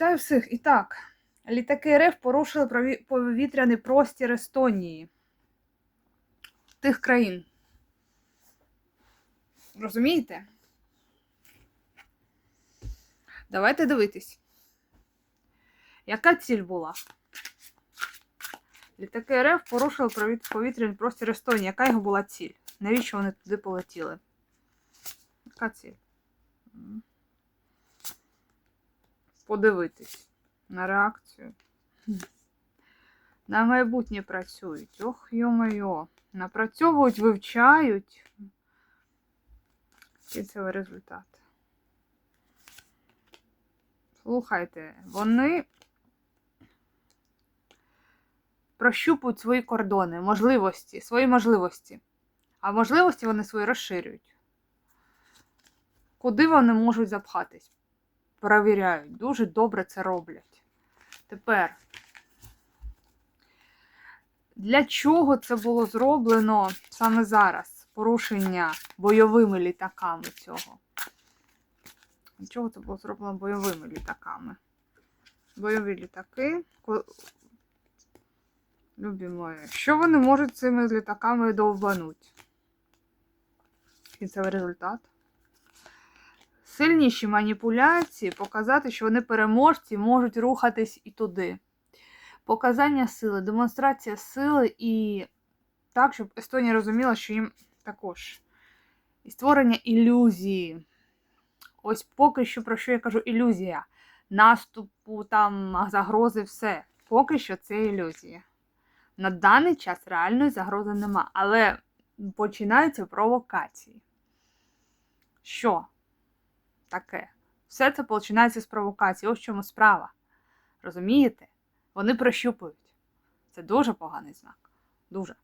Вітаю всіх. І так, літаки РФ порушили повітряний простір Естонії. Тих країн. Розумієте? Давайте дивитись. Яка ціль була? Літаки РФ порушили повітряний простір Естонії. Яка його була ціль? Навіщо вони туди полетіли? Яка ціль? Подивитись на реакцію. На майбутнє працюють. Ох, йо-моє. Напрацьовують, вивчають. Кінцевий результат. Слухайте, вони прощупують свої кордони, можливості, свої можливості. А можливості вони свої розширюють. Куди вони можуть запхатись? Перевіряють. Дуже добре це роблять. Тепер, для чого це було зроблено саме зараз? Порушення бойовими літаками цього. Для чого це було зроблено бойовими літаками? Бойові літаки. Любі мої. Що вони можуть цими літаками довбанути? Кінцевий результат. Сильніші маніпуляції, показати, що вони переможці, можуть рухатись і туди. Показання сили, демонстрація сили і так, щоб Естонія розуміла, що їм також. І створення ілюзії. Ось поки що про що я кажу ілюзія. Наступу, там, загрози, все. Поки що це ілюзія. На даний час реальної загрози нема. Але починаються провокації. Що? Таке. Все це починається з провокації. Ось в чому справа. Розумієте? Вони прощупують. Це дуже поганий знак. Дуже.